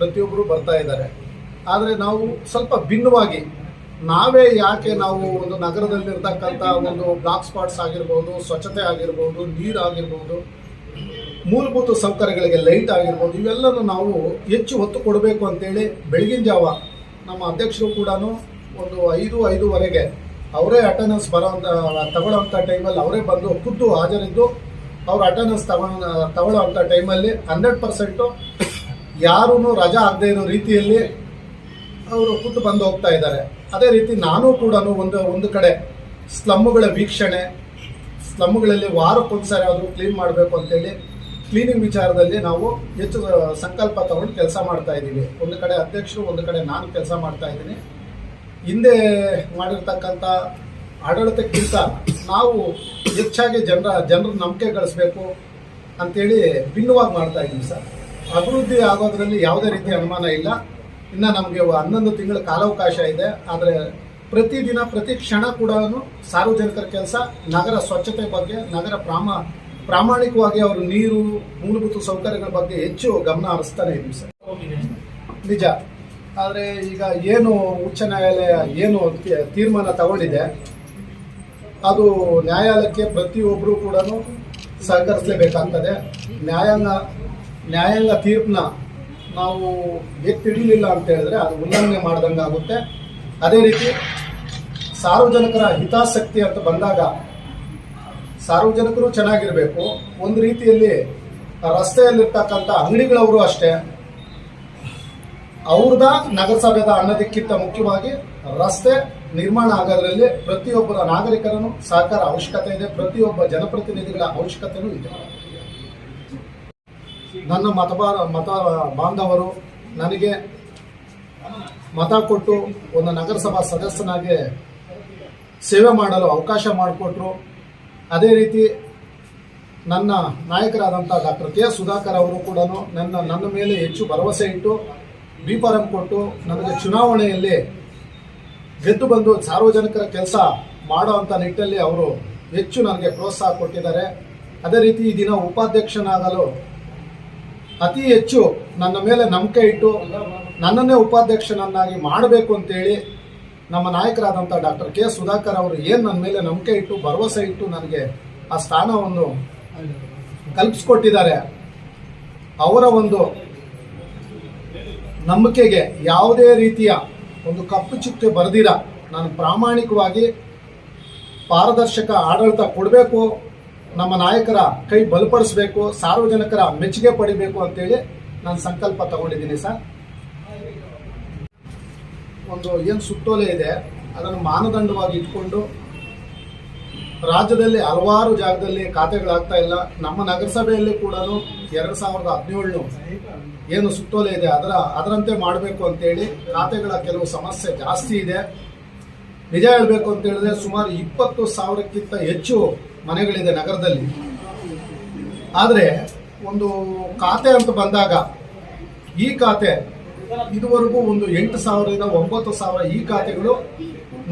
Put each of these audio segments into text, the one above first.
ಪ್ರತಿಯೊಬ್ಬರು ಬರ್ತಾ ಇದ್ದಾರೆ. ಆದರೆ ನಾವು ಸ್ವಲ್ಪ ಭಿನ್ನವಾಗಿ, ನಾವೇ ಯಾಕೆ ನಾವು ಒಂದು ನಗರದಲ್ಲಿರ್ತಕ್ಕಂಥ ಒಂದು ಬ್ಲಾಕ್ ಸ್ಪಾಟ್ಸ್ ಆಗಿರ್ಬೋದು, ಸ್ವಚ್ಛತೆ ಆಗಿರ್ಬೋದು, ನೀರು ಆಗಿರ್ಬೋದು, ಮೂಲಭೂತ ಸೌಕರ್ಯಗಳಿಗೆ ಲೈಟ್ ಆಗಿರ್ಬೋದು, ಇವೆಲ್ಲನೂ ನಾವು ಹೆಚ್ಚು ಒತ್ತು ಕೊಡಬೇಕು ಅಂತೇಳಿ ಬೆಳಗಿನ ಜಾವ ನಮ್ಮ ಅಧ್ಯಕ್ಷರು ಕೂಡ ಒಂದು ಐದು, ಐದೂವರೆಗೆ ಅವರೇ ಅಟೆಂಡೆನ್ಸ್ ಬರೋಂಥ ತಗೊಳ್ಳೋಂಥ ಟೈಮಲ್ಲಿ ಅವರೇ ಬಂದು ಖುದ್ದು ಹಾಜರಿದ್ದು, ಅವ್ರ ಅಟೆಂಡೆನ್ಸ್ ತಗೊಂಡು ತಗೊಳ್ಳೋಂಥ ಟೈಮಲ್ಲಿ ಹಂಡ್ರೆಡ್ ಪರ್ಸೆಂಟು ಯಾರೂ ರಜಾ ಆಗದೆ ಇರೋ ರೀತಿಯಲ್ಲಿ ಅವರು ಕೂತು ಬಂದು ಹೋಗ್ತಾ ಇದ್ದಾರೆ. ಅದೇ ರೀತಿ ನಾನು ಕೂಡ ಒಂದು ಒಂದು ಕಡೆ ಸ್ಲಮ್ಮುಗಳ ವೀಕ್ಷಣೆ, ಸ್ಲಮ್ಮುಗಳಲ್ಲಿ ವಾರಕ್ಕೊಂದು ಸಾರಿ ಆದರೂ ಕ್ಲೀನ್ ಮಾಡಬೇಕು ಅಂತೇಳಿ ಕ್ಲೀನಿಂಗ್ ವಿಚಾರದಲ್ಲಿ ನಾವು ಹೆಚ್ಚು ಸಂಕಲ್ಪ ತಗೊಂಡು ಕೆಲಸ ಮಾಡ್ತಾ ಇದ್ದೀವಿ. ಒಂದು ಕಡೆ ಅಧ್ಯಕ್ಷರು, ಒಂದು ಕಡೆ ನಾನು ಕೆಲಸ ಮಾಡ್ತಾ ಇದ್ದೀನಿ. ಹಿಂದೆ ಮಾಡಿರ್ತಕ್ಕಂಥ ಆಡಳಿತಕ್ಕಿಂತ ನಾವು ಹೆಚ್ಚಾಗಿ ಜನರ ಜನರ ನಂಬಿಕೆ ಗಳಿಸ್ಬೇಕು ಅಂತೇಳಿ ಭಿನ್ನವಾಗಿ ಮಾಡ್ತಾ ಇದ್ದೀವಿ ಸರ್. ಅಭಿವೃದ್ಧಿ ಆಗೋದ್ರಲ್ಲಿ ಯಾವುದೇ ರೀತಿ ಅನುಮಾನ ಇಲ್ಲ. ಇನ್ನು ನಮಗೆ ಹನ್ನೊಂದು ತಿಂಗಳ ಕಾಲಾವಕಾಶ ಇದೆ. ಆದರೆ ಪ್ರತಿದಿನ ಪ್ರತಿ ಕ್ಷಣ ಕೂಡ ಸಾರ್ವಜನಿಕರ ಕೆಲಸ ನಗರ ಸ್ವಚ್ಛತೆ ಬಗ್ಗೆ ನಗರ ಪ್ರಾಮ ಪ್ರಾಮಾಣಿಕವಾಗಿ ಅವರು ನೀರು ಮೂಲಭೂತ ಸೌಕರ್ಯಗಳ ಬಗ್ಗೆ ಹೆಚ್ಚು ಗಮನ ಹರಿಸ್ತಾನೆ ಇದ್ದೀವಿ ಸರ್. ನಿಜ. ಆದರೆ ಈಗ ಏನು ಉಚ್ಚ ನ್ಯಾಯಾಲಯ ಏನು ತೀರ್ಮಾನ ತಗೊಂಡಿದೆ ಅದು ನ್ಯಾಯಾಲಯಕ್ಕೆ ಪ್ರತಿಯೊಬ್ಬರು ಕೂಡ ಸಹಕರಿಸಲೇಬೇಕಾಗ್ತದೆ. ನ್ಯಾಯಾಂಗ ನ್ಯಾಯಾಂಗ ತೀರ್ಪನ್ನ ನಾವು ಎತ್ತಿ ಅಂತ ಹೇಳಿದ್ರೆ ಅದು ಉಲ್ಲಂಘನೆ ಮಾಡ್ದಂಗೆ ಆಗುತ್ತೆ ಅದೇ ರೀತಿ ಸಾರ್ವಜನಿಕರ ಹಿತಾಸಕ್ತಿ ಅಂತ ಬಂದಾಗ ಸಾರ್ವಜನಿಕರು ಚೆನ್ನಾಗಿರಬೇಕು. ಒಂದು ರೀತಿಯಲ್ಲಿ ರಸ್ತೆಯಲ್ಲಿರ್ತಕ್ಕಂಥ ಅಂಗಡಿಗಳವರು ಅಷ್ಟೇ. ಅವ್ರದ ನಗರಸಭೆದ ಅನ್ನೋದಕ್ಕಿಂತ ಮುಖ್ಯವಾಗಿ ರಸ್ತೆ ನಿರ್ಮಾಣ ಆಗೋದ್ರಲ್ಲಿ ಪ್ರತಿಯೊಬ್ಬರ ನಾಗರಿಕರನ್ನು ಸಹಕಾರ ಅವಶ್ಯಕತೆ ಇದೆ. ಪ್ರತಿಯೊಬ್ಬ ಜನಪ್ರತಿನಿಧಿಗಳ ಅವಶ್ಯಕತೆಯೂ ಇದೆ. ನನ್ನ ಮತ ಮತ ಬಾಂಧವರು ನನಗೆ ಮತ ಕೊಟ್ಟು ಒಂದು ನಗರಸಭಾ ಸದಸ್ಯನಾಗಿ ಸೇವೆ ಮಾಡಲು ಅವಕಾಶ ಮಾಡಿಕೊಟ್ರು. ಅದೇ ರೀತಿ ನನ್ನ ನಾಯಕರಾದಂಥ ಡಾಕ್ಟರ್ ಕೆ ಸುಧಾಕರ್ ಅವರು ಕೂಡ ನನ್ನ ನನ್ನ ಮೇಲೆ ಹೆಚ್ಚು ಭರವಸೆ ಇಟ್ಟು ಬಿ ಫಾರಂ ಕೊಟ್ಟು ನನಗೆ ಚುನಾವಣೆಯಲ್ಲಿ ಗೆದ್ದು ಬಂದು ಸಾರ್ವಜನಿಕರ ಕೆಲಸ ಮಾಡೋ ಅಂಥ ನಿಟ್ಟಲ್ಲಿ ಅವರು ಹೆಚ್ಚು ನನಗೆ ಪ್ರೋತ್ಸಾಹ ಕೊಟ್ಟಿದ್ದಾರೆ. ಅದೇ ರೀತಿ ಈ ದಿನ ಉಪಾಧ್ಯಕ್ಷನಾಗಲು ಅತಿ ಹೆಚ್ಚು ನನ್ನ ಮೇಲೆ ನಂಬಿಕೆ ಇಟ್ಟು ನನ್ನನ್ನೇ ಉಪಾಧ್ಯಕ್ಷನನ್ನಾಗಿ ಮಾಡಬೇಕು ಅಂತೇಳಿ ನಮ್ಮ ನಾಯಕರಾದಂಥ ಡಾಕ್ಟರ್ ಕೆ ಸುಧಾಕರ್ ಅವರು ಏನು ನನ್ನ ಮೇಲೆ ನಂಬಿಕೆ ಇಟ್ಟು ಭರವಸೆ ಇಟ್ಟು ನನಗೆ ಆ ಸ್ಥಾನವನ್ನು ಕಲ್ಪಿಸ್ಕೊಟ್ಟಿದ್ದಾರೆ, ಅವರ ಒಂದು ನಂಬಿಕೆಗೆ ಯಾವುದೇ ರೀತಿಯ ಒಂದು ಕಪ್ಪು ಚುಕ್ಕೆ ಬರೆದಿರ, ನಾನು ಪ್ರಾಮಾಣಿಕವಾಗಿ ಪಾರದರ್ಶಕ ಆಡಳಿತ ಕೊಡಬೇಕು ನಮ್ಮ ನಾಯಕರ ಕೈ ಬಲಪಡಿಸಬೇಕು, ಸಾರ್ವಜನಿಕರ ಮೆಚ್ಚುಗೆ ಪಡಿಬೇಕು ಅಂತೇಳಿ ನಾನು ಸಂಕಲ್ಪ ತಗೊಂಡಿದ್ದೀನಿ ಸರ್. ಒಂದು ಏನು ಸುತ್ತೋಲೆ ಇದೆ, ಅದನ್ನು ಮಾನದಂಡವಾಗಿ ಇಟ್ಕೊಂಡು ರಾಜ್ಯದಲ್ಲಿ ಹಲವಾರು ಜಾಗದಲ್ಲಿ ಖಾತೆಗಳಾಗ್ತಾ ಇಲ್ಲ. ನಮ್ಮ ನಗರಸಭೆಯಲ್ಲಿ ಕೂಡ ಎರಡು ಸಾವಿರದ ಹದಿನೇಳು ಏನು ಸುತ್ತೋಲೆ ಇದೆ, ಅದರ ಅದರಂತೆ ಮಾಡಬೇಕು ಅಂತೇಳಿ ಖಾತೆಗಳ ಕೆಲವು ಸಮಸ್ಯೆ ಜಾಸ್ತಿ ಇದೆ. ನಿಜ ಹೇಳಬೇಕು ಅಂತ ಹೇಳಿದ್ರೆ ಸುಮಾರು ಇಪ್ಪತ್ತು ಸಾವಿರಕ್ಕಿಂತ ಹೆಚ್ಚು ಮನೆಗಳಿದೆ ನಗರದಲ್ಲಿ. ಆದರೆ ಒಂದು ಖಾತೆ ಅಂತ ಬಂದಾಗ ಈ ಖಾತೆ ಇದುವರೆಗೂ ಒಂದು ಎಂಟು ಸಾವಿರದಿಂದ ಒಂಬತ್ತು ಸಾವಿರ ಈ ಖಾತೆಗಳು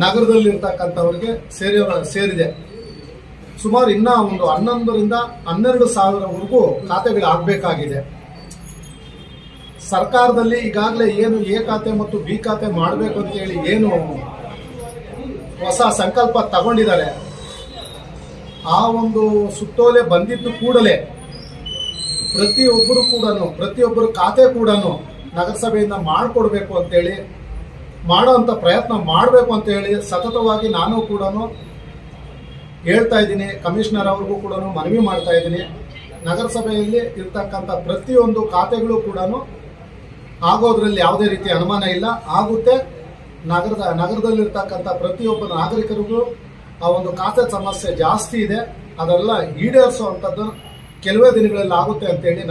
ನಗರದಲ್ಲಿರ್ತಕ್ಕಂಥವ್ರಿಗೆ ಸೇರಿ ಸೇರಿದೆ. ಸುಮಾರು ಇನ್ನ ಒಂದು ಹನ್ನೊಂದರಿಂದ ಹನ್ನೆರಡು ಸಾವಿರವರೆಗೂ ಖಾತೆಗಳು ಆಗಬೇಕಾಗಿದೆ ಸರ್ಕಾರದಲ್ಲಿ ಈಗಾಗಲೇ ಏನು ಎ ಖಾತೆ ಮತ್ತು ಬಿ ಖಾತೆ ಮಾಡಬೇಕು ಅಂತೇಳಿ ಏನು ಹೊಸ ಸಂಕಲ್ಪ ತಗೊಂಡಿದ್ದಾರೆ ಆ ಒಂದು ಸುತ್ತೋಲೆ ಬಂದಿದ್ದು ಕೂಡಲೇ ಪ್ರತಿಯೊಬ್ಬರು ಕೂಡ ಪ್ರತಿಯೊಬ್ಬರು ಖಾತೆ ಕೂಡ ನಗರಸಭೆಯಿಂದ ಮಾಡಿಕೊಡ್ಬೇಕು ಅಂತೇಳಿ ಮಾಡೋವಂಥ ಪ್ರಯತ್ನ ಮಾಡಬೇಕು ಅಂತ ಹೇಳಿ ಸತತವಾಗಿ ನಾನು ಕೂಡ ಹೇಳ್ತಾ ಇದ್ದೀನಿ. ಕಮಿಷನರ್ ಅವ್ರಿಗೂ ಕೂಡ ಮನವಿ ಮಾಡ್ತಾ ಇದ್ದೀನಿ. ನಗರಸಭೆಯಲ್ಲಿ ಇರ್ತಕ್ಕಂಥ ಪ್ರತಿಯೊಂದು ಖಾತೆಗಳು ಕೂಡ ಆಗೋದ್ರಲ್ಲಿ ಯಾವುದೇ ರೀತಿ ಅನುಮಾನ ಇಲ್ಲ. ಆಗುತ್ತೆ. ನಗರದ, ನಗರದಲ್ಲಿರ್ತಕ್ಕಂಥ ಪ್ರತಿಯೊಬ್ಬ ನಾಗರಿಕರಿಗೂ ಆ ಒಂದು ಖಾತೆ ಸಮಸ್ಯೆ ಜಾಸ್ತಿ ಇದೆ. ಅದೆಲ್ಲ ಈಡೇರಿಸುವಂಥದ್ದು ಕೆಲವೇ ದಿನಗಳಲ್ಲಿ ಆಗುತ್ತೆ ಅಂತೇಳಿ ನಾನು